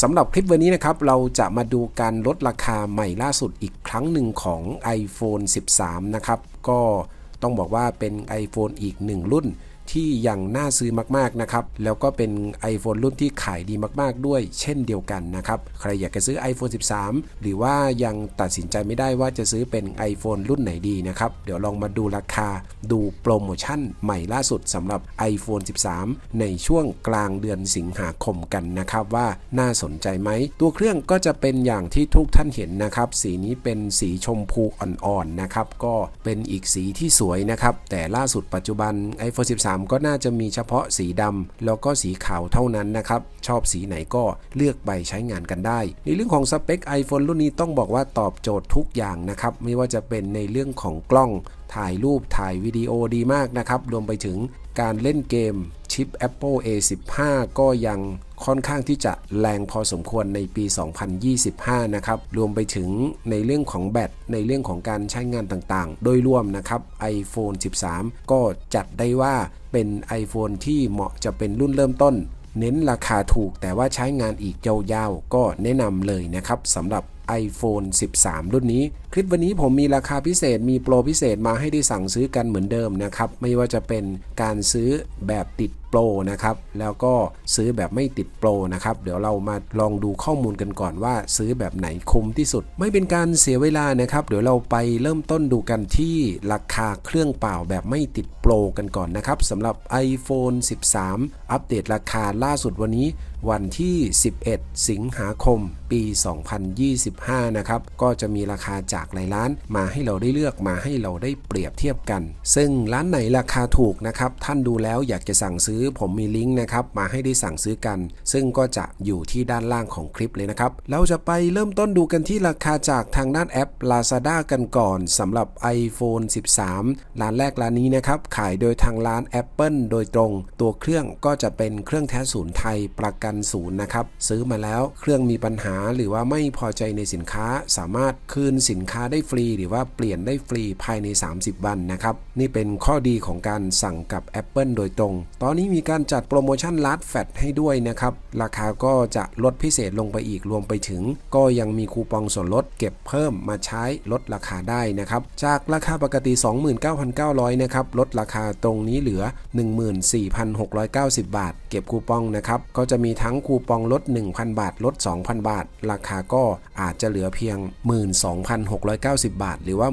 สำหรับคลิปวันนี้นะครับ เราจะมาดูการลดราคาใหม่ล่าสุดอีกครั้งหนึ่งของ iPhone 13 นะครับ ก็ต้องบอกว่าเป็น iPhone อีกหนึ่งรุ่น ที่ยังน่าซื้อมากๆนะครับ แล้วก็เป็น iPhone รุ่นที่ขายดีมากๆ ด้วย เช่นเดียวกันนะครับ ใครอยากจะซื้อ iPhone 13 หรือว่ายังตัดสินใจไม่ได้ว่าจะซื้อเป็น iPhone รุ่นไหนดีนะครับ เดี๋ยวลองมาดูราคาดูโปรโมชั่นใหม่ล่าสุดสำหรับ iPhone 13 ในช่วงกลางเดือนสิงหาคมกันนะครับว่าน่าสนใจไหม ตัวเครื่องก็จะเป็นอย่างที่ทุกท่านเห็นนะครับ สีนี้เป็นสีชมพูอ่อนๆนะครับ ก็เป็นอีกสีที่สวยนะครับ แต่ล่าสุดปัจจุบัน iPhone 13ก็น่าจะมีเฉพาะสีดำแล้วก็สีขาวเท่านั้นนะครับ ชอบสีไหนก็เลือกไปใช้งานกันได้ ในเรื่องของสเปค iPhone รุ่นนี้ต้องบอกว่าตอบโจทย์ทุกอย่างนะครับ ไม่ว่าจะเป็นในเรื่องของกล้อง ถ่ายรูปถ่ายวิดีโอดีมากนะครับ รวมไปถึงการเล่นเกม ชิป Apple A15 ก็ยังค่อนข้างที่จะแรงพอสมควรในปี 2025 นะครับ รวมไปถึงในเรื่องของแบต ในเรื่องของการใช้งานต่างๆ โดยรวมนะครับ iPhone 13 ก็จัดได้ว่าเป็น iPhone ที่เหมาะจะเป็นรุ่นเริ่มต้น เน้นราคาถูกแต่ว่าใช้งานอีกยาวๆ ก็แนะนำเลยนะครับสำหรับ iPhone 13 รุ่นนี้ คลิปวันนี้ผมมีราคาพิเศษมีโปรพิเศษมาให้ได้สั่งซื้อกันเหมือนเดิมนะครับ ไม่ว่าจะเป็นการซื้อแบบติด โปรนะครับ แล้วก็ซื้อแบบไม่ติดโปรนะครับ เดี๋ยวเรามาลองดูข้อมูลกันก่อนว่า ซื้อแบบไหนคุ้มที่สุด ไม่เป็นการเสียเวลานะครับ เดี๋ยวเราไปเริ่มต้นดูกันที่ราคาเครื่องเปล่าแบบไม่ติดโปรกันก่อนนะครับสำหรับ iPhone 13 อัปเดตราคาล่าสุดวันนี้วันที่ 11 สิงหาคม ปี 2025 นะครับ ก็จะมีราคาจากหลายร้านมาให้เราได้เลือกมาให้เราได้เปรียบเทียบกัน ซึ่งร้านไหนราคาถูกนะครับ ท่านดูแล้วอยากจะสั่งซื้อผมมีลิงก์นะครับมาให้ได้สั่งซื้อกัน ซึ่งก็จะอยู่ที่ด้านล่างของคลิปเลยนะครับ เราจะไปเริ่มต้นดูกันที่ราคาจากทางด้านแอป Lazada กันก่อนสำหรับ iPhone 13 ร้านแรกร้านนี้นะครับ ขายโดยทางร้าน Apple โดยตรง ตัวเครื่องก็จะเป็นเครื่องแท้ศูนย์ไทยประกันศูนย์นะครับ ซื้อมาแล้วเครื่องมีปัญหาหรือว่าไม่พอใจในสินค้า สามารถคืนสินค้าได้ฟรี หรือว่าเปลี่ยนได้ฟรีภายใน 30 วันนะครับ นี่เป็นข้อดีของการสั่งกับ Apple โดยตรง ตอนนี้มีการจัดโปรโมชั่นลัดแฟตให้ด้วยนะครับ ราคาก็จะลดพิเศษลงไปอีกรวมไปถึง ก็ยังมีคูปองส่วนลดเก็บเพิ่มมาใช้ลดราคาได้นะครับ จากราคาปกติ 29,900 นะครับ ลดราคาตรงนี้เหลือ 14,690 บาท เก็บคูปองนะครับ ก็จะมีทั้งคูปองลด 1,000 บาท ลด 2,000 บาท ราคาก็อาจจะเหลือเพียง 12,690 บาท หรือว่า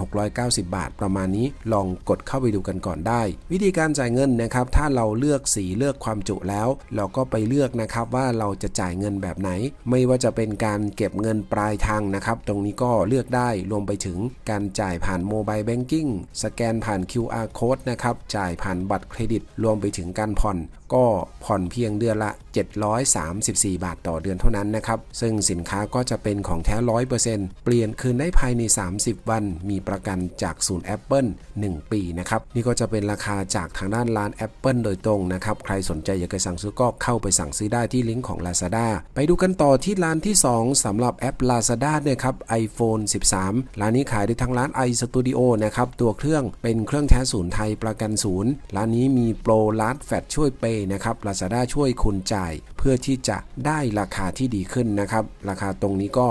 13,690 บาท ประมาณนี้ลองกดเข้าไปดูกันก่อนได้ วิธีการจ่ายเงินนะครับถ้าเราเลือกสีเลือกความจุแล้ว เราก็ไปเลือกนะครับว่าเราจะจ่ายเงินแบบไหน ไม่ว่าจะเป็นการเก็บเงินปลายทางนะครับ ตรงนี้ก็เลือกได้รวมไปถึงการจ่ายผ่านโมบายแบงกิ้งสแกนผ่าน QR code นะครับ จ่ายผ่านบัตรเครดิต รวมไปถึงการผ่อน ก็ผ่อนเพียงเดือนละ 734 บาทต่อเดือนเท่านั้นนะครับ ซึ่งสินค้าก็จะเป็นของแท้ 100%เปลี่ยนคืนได้ภายใน 30 วัน มีประกันจากศูนย์ Apple 1 ปีนะครับ นี่ก็จะเป็นราคาจากทางด้านร้าน Apple โดยตรงนะครับ ใครสนใจอยากจะสั่งซื้อก็เข้าไปสั่งซื้อได้ที่ลิงก์ของ Lazada ไปดูกันต่อที่ร้านที่ 2สำหรับแอป Lazada เนี่ยครับ iPhone 13 ร้านนี้ขายด้วยทางร้าน iStudio นะครับตัวเครื่องเป็นเครื่องแท้ศูนย์ไทยประกันศูนย์ร้านนี้มีโปรลัดแฟตช่วยเปย์นะครับ Lazada ช่วยคุณจ่ายเพื่อที่จะได้ราคาที่ดีขึ้นนะครับ ราคาตรงนี้ก็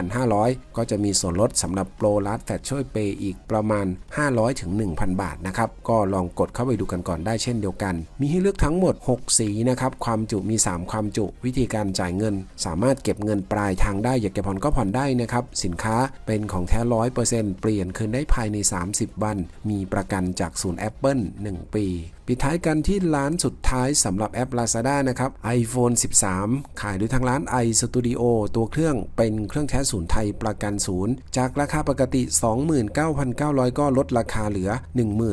15,500 ก็จะมีส่วนลดสำหรับโปรลัดแฟตช่วยเปย์อีกประมาณ 500ถึง1,000 บาทนะครับ ก็ลองกดเข้าไปดูกันก่อนได้เช่นเดียวกัน มีให้เลือกทั้งหมด 6 สีนะครับ ความจุมี 3 ความจุ วิธีการจ่ายเงิน สามารถเก็บเงินปลายทางได้อยากจะผ่อนก็ผ่อนได้นะครับ สินค้าเป็นของแท้ร้อยเปอร์เซ็นต์เปลี่ยนคืนได้ภายใน 30 วัน มีประกันจากศูนย์ Apple 1 ปี ปิดท้ายกันที่ร้านสุดท้ายสำหรับแอป Lazada นะครับ iPhone 13 ขายโดยทางร้าน iStudio ตัวเครื่องเป็นเครื่องแท้ศูนย์ไทยประกันศูนย์ จากราคาปกติ 29,900 ก็ลดราคาเหลือ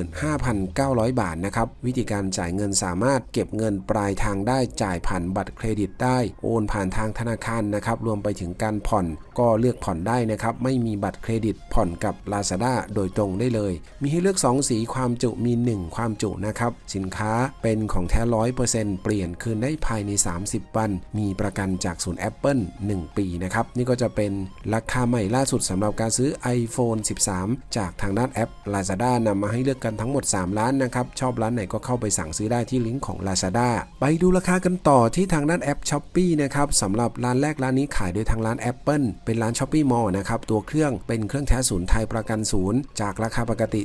15,900 บาทนะครับ วิธีการจ่ายเงินสามารถเก็บเงินปลายทางได้จ่ายผ่านบัตรเครดิตได้ โอนผ่านทางธนาคารนะครับ รวมไปถึงการผ่อนก็เลือกผ่อนได้นะครับ ไม่มีบัตรเครดิตผ่อนกับ Lazada โดยตรงได้เลย มีให้เลือก 2 สีความจุมี 1 ความจุนะครับ สินค้าเป็นของแท้ร้อยเปอร์เซ็นต์เปลี่ยนคืนได้ภายใน 30 วัน มีประกันจากศูนย์ Apple 1 ปีนะครับ นี่ก็จะเป็นราคาใหม่ล่าสุดสำหรับการซื้อ iPhone 13 จากทางด้านแอป Lazada นำมาให้เลือกกันทั้งหมด 3 ร้านนะครับ ชอบร้านไหนก็เข้าไปสั่งซื้อได้ที่ลิงก์ของ Lazada ไปดูราคากันต่อที่ทางด้านแอป s h อ p e e นะครับสำหรับร้านแรกร้านนี้ขายโดยทางร้าน Apple เป็นร้าน s h อ p e e Mall นะครับ ตัวเครื่องเป็นเครื่องแท้ศูนย์ไทยประกันศูนย์จากราคาปกติ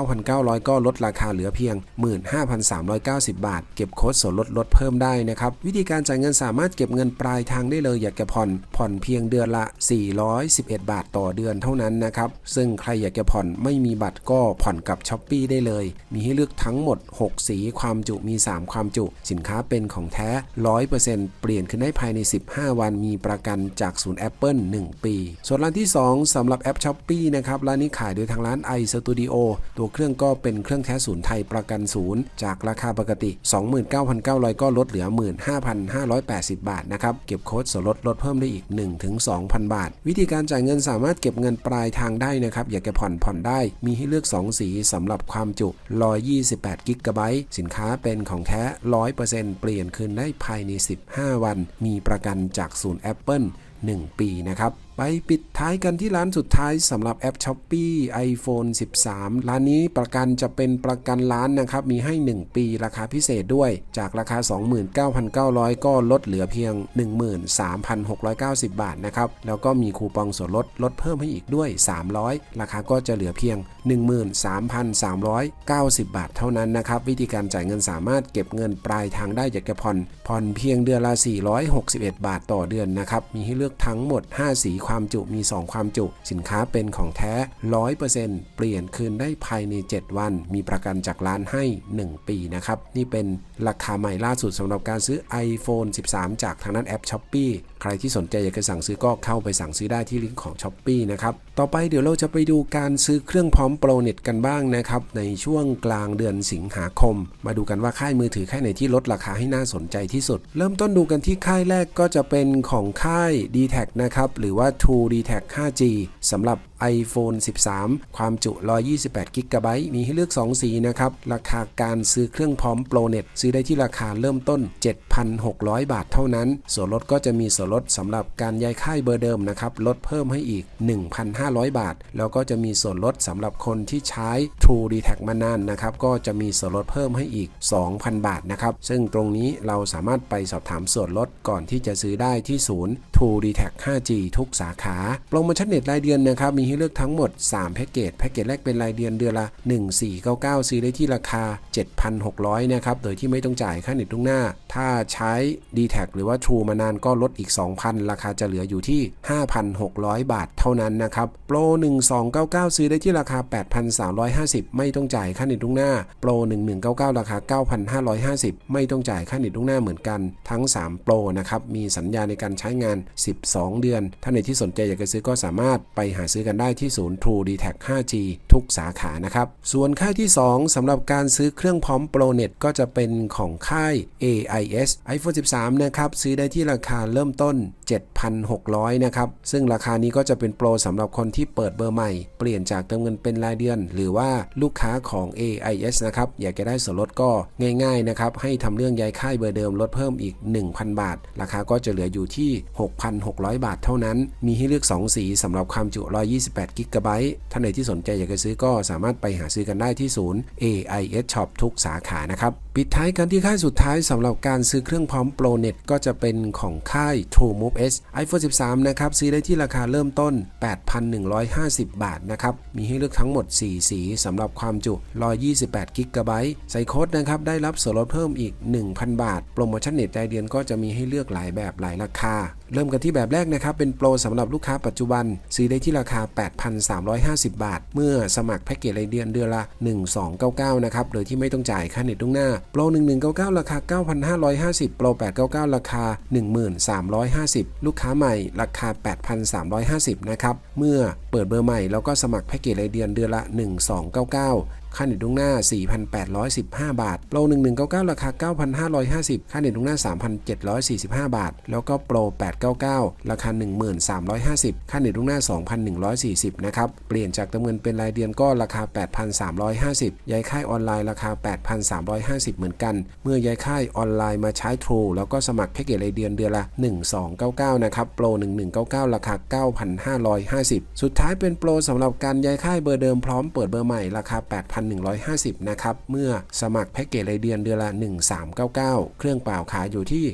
29,900 ก็ลดราคาเหลือเพียง 15,390 บาท เก็บโค้ดส่วนลดลดเพิ่มได้นะครับ วิธีการจ่ายเงินสามารถเก็บเงินปลายทางได้เลย อยากจะผ่อนผ่อนเพียงเดือนละ 411 บาทต่อเดือนเท่านั้นนะครับ ซึ่งใครอยากจะผ่อนไม่มีบัตรก็ผ่อนกับ s h อ p e e ได้เลย มีให้เลือกทั้งหมด 6 สีความจุมี 3 ความจุ สินค้าเป็นของแท้ 100%เปลี่ยนขึ้นได้ภายใน 15 วันมีประกันจากศูนย์ Apple 1 ปี ส่วนร้านที่ 2สำหรับแอป s h อ p e e นะครับร้านนี้ขายโดยทางร้าน iStudio ตัวเครื่องก็เป็นเครื่องแท้ศูนย์ไทยประกันศูนย์จากราคาปกติ 29,900 ก็ลดเหลือ35,580 บาทนะครับ เก็บโค้ดส่วนลดลดเพิ่มได้อีก 1-2,000 บาท วิธีการจ่ายเงินสามารถเก็บเงินปลายทางได้นะครับ อยากจะผ่อนผ่อนได้ มีให้เลือก 2 สีสำหรับความจุ 128 กิกะไบต์ สินค้าเป็นของแท้ 100%เปลี่ยนคืนได้ภายใน 15 วัน มีประกันจากศูนย์ Apple 1 ปีนะครับ ไปปิดท้ายกันที่ร้านสุดท้ายสำหรับแอป s h อ p e e iPhone 13 ร้านนี้ประกันจะเป็นประกันร้านนะครับ มีให้ 1 ปีราคาพิเศษด้วย จากราคา 29,900 ก็ลดเหลือเพียง 13,690 บาทนะครับ แล้วก็มีคูปองส่วนลดลดเพิ่มให้อีกด้วย 300 ราคาก็จะเหลือเพียง 13,390 บาทเท่านั้นนะครับ วิธีการจ่ายเงินสามารถเก็บเงินปลายทางได้อยากจะผ่อนผ่อนเพียงเดือนละ 461 บาทต่อเดือนนะครับ มีให้เลือกทั้งหมด 5 สีความจุมี 2 ความจุ สินค้าเป็นของแท้ 100%เปลี่ยนคืนได้ภายใน 7 วัน มีประกันจากร้านให้ 1 ปีนะครับ นี่เป็นราคาใหม่ล่าสุดสำหรับการซื้อ iPhone 13 จากทางด้นแอป s h อ p e e ใครที่สนใจอยากจะสั่งซื้อก็เข้าไปสั่งซื้อได้ที่ลิงก์ของ s h อ p e e นะครับ ต่อไปเดี๋ยวเราจะไปดูการซื้อเครื่องพร้อมโปรเน็ตกันบ้างนะครับในช่วงกลางเดือนสิงหาคม มาดูกันว่าค่ายมือถือค่ายไหนที่ลดราคาให้น่าสนใจที่สุด เริ่มต้นดูกันที่ค่ายแรกก็จะเป็นของค่าย d t แทนะครับหรือว่า่า True d t a c 5G สำหรับ iPhone 13 ความจุ 128 g b มีให้เลือก 2 สีนะครับ ราคาการซื้อเครื่องพร้อมโปรเน็ตซื้อได้ที่ราคาเริ่มต้น 7,600 บาทเท่านั้น ส่วนลดก็จะมีส่วนลดสำหรับการย้ายค่ายเบอร์เดิมนะครับ ลดเพิ่มให้อีก 1,500 บาท แล้วก็จะมีส่วนลดสำหรับคนที่ใช้ True d e t a c มานานนะครับ ก็จะมีส่วนลดเพิ่มให้อีก 2,000 บาทนะครับ ซึ่งตรงนี้เราสามารถไปสอบถามส่วนลดก่อนที่จะซื้อได้ที่ศูนย์ True d e t a c 5G ทุกสาขา โปรโมชั่นเน็ตรายเดือนนะครับ มีให้เลือกทั้งหมด 3 แพ็กเกจ แพ็กเกจแรกเป็นรายเดือนเดือนละ 1499 ซื้อได้ที่ราคา 7,600 นะครับ โดยที่ไม่ต้องจ่ายค่าเน็ตล่วงหน้า ถ้าใช้ d t แทหรือว่า True มานานก็ลดอีก 2,000 ราคาจะเหลืออยู่ที่ 5,600 บาทเท่านั้นนะครับ โปร 1299 ซื้อได้ที่ราคา 8,350 ไม่ต้องจ่ายค่าเน็ตล่วงหน้า โปร 1199 ราคา 9,550 ไม่ต้องจ่ายค่าเน็ตล่วงหน้าเหมือนกันทั้ง 3 โปรนะครับ มีสัญญาในการใช้งาน 12 เดือน ถ้าในที่สนใจอยากจะซื้อก็สามารถไปหาซื้อกันได้ที่ศูนย์ True d t a c 5G ทุกสาขานะครับ ส่วนค่ายที่ 2สำหรับการซื้อเครื่องพร้อมโปรเน็ตก็จะเป็นของค่าย AIS iPhone 13 นะครับซื้อได้ที่ราคาเริ่มต้น 7,600 นะครับ ซึ่งราคานี้ก็จะเป็นโปรสำหรับคนที่เปิดเบอร์ใหม่ เปลี่ยนจากเติมเงินเป็นรายเดือน หรือว่าลูกค้าของ AIS นะครับ อยากจะได้ส่วนลดก็ง่ายๆนะครับ ให้ทำเรื่องย้ายค่ายเบอร์เดิมลดเพิ่มอีก 1,000 บาท ราคาก็จะเหลืออยู่ที่ 6,600 บาทเท่านั้น มีให้เลือก 2 สีสำหรับความจุ128 128กิกะไบต์ท่านไหนที่สนใจอยากจะซื้อก็สามารถไปหาซื้อกันได้ที่ศูนย์ AIS Shop ทุกสาขานะครับ ปิดท้ายกันที่ค่ายสุดท้ายสำหรับการซื้อเครื่องพร้อมโปรเน็ตก็จะเป็นของค่าย True Move S iPhone 13 นะครับ ซื้อได้ที่ราคาเริ่มต้น 8,150 บาทนะครับ มีให้เลือกทั้งหมด 4 สีสำหรับความจุ 128กิกะไบต์ใส่โค้ดนะครับ ได้รับส่วนลดเพิ่มอีก 1,000 บาท โปรโมชั่นเน็ตรายเดือนก็จะมีให้เลือกหลายแบบหลายราคา เริ่มกันที่แบบแรกนะครับ เป็นโปรสำหรับลูกค้าปัจจุบัน ซื้อได้ที่ราคา 8,350 บาท เมื่อสมัครแพ็กเกจรายเดือนเดือนละ 1299 นะครับ โดยที่ไม่ต้องจ่ายค่าเน็ตล่วงหน้าโปร 1199 ราคา 9,550 โปร 899 ราคา 1350 ลูกค้าใหม่ราคา 8,350 นะครับ เมื่อเปิดเบอร์ใหม่แล้วก็สมัครแพ็กเกจรายเดือนเดือนละ 1299 ค่าเน็ตล่วงหน้า 4,815 บาทโปร1199 ราคา 9,550 ค่าเน็ตล่วงหน้า 3,745 บาท แล้วก็โปร 899 ราคา 1350 ค่าเน็ตล่วงหน้า 2,140 นะครับ เปลี่ยนจากเติมเงินเป็นรายเดือนก็ราคา 8,350 ย้ายค่ายออนไลน์ราคา 8,350 เหมือนกัน เมื่อย้ายค่ายออนไลน์มาใช้ True แล้วก็สมัครแพ็กเกจรายเดือนเดือนละ 1299 นะครับ โปร 1199 ราคา 9,550 สุดท้ายเป็นโปรสำหรับการย้ายค่ายเบอร์เดิมพร้อมเปิดเบอร์ใหม่ราคา 8 8,150 นะครับ เมื่อสมัครแพ็กเกจรายเดือนเดือนละ 1399 เครื่องเปล่าขายอยู่ที่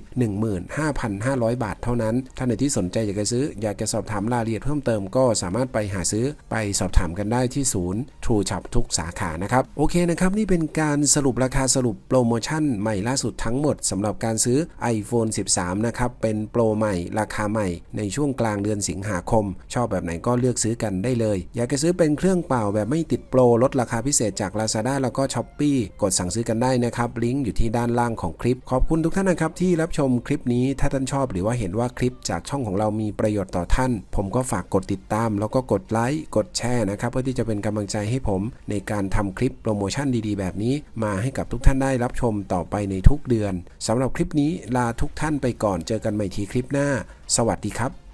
15,500 บาทเท่านั้น ท่านไหนที่สนใจอยากจะซื้อ อยากจะสอบถามรายละเอียดเพิ่มเติมก็สามารถไปหาซื้อไปสอบถามกันได้ที่ศูนย์ True Shop ทุกสาขานะครับ โอเคนะครับ นี่เป็นการสรุปราคาสรุปโปรโมชั่นใหม่ล่าสุดทั้งหมดสำหรับการซื้อ iPhone 13 นะครับ เป็นโปรใหม่ราคาใหม่ในช่วงกลางเดือนสิงหาคม ชอบแบบไหนก็เลือกซื้อกันได้เลย อยากจะซื้อเป็นเครื่องเปล่าแบบไม่ติดโปรลดราคาพิเศษจาก Lazada แล้วก็ s h อ p e e กดสั่งซื้อกันได้นะครับ ลิงก์อยู่ที่ด้านล่างของคลิป ขอบคุณทุกท่านนะครับที่รับชมคลิปนี้ถ้าท่านชอบหรือว่าเห็นว่าคลิปจากช่องของเรามีประโยชน์ต่อท่าน ผมก็ฝากกดติดตาม แล้วก็กดไลค์กดแชร์นะครับเพื่อที่จะเป็นกำลังใจให้ผม ในการทำคลิปโปรโมชั่นดีๆ แบบนี้ มาให้กับทุกท่านได้รับชมต่อไปในทุกเดือนสำหรับคลิปนี้ลาทุกท่านไปก่อนเจอกันใหม่ทีคลิปหน้า สวัสดีครับ